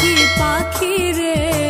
পাখি পাখি রে।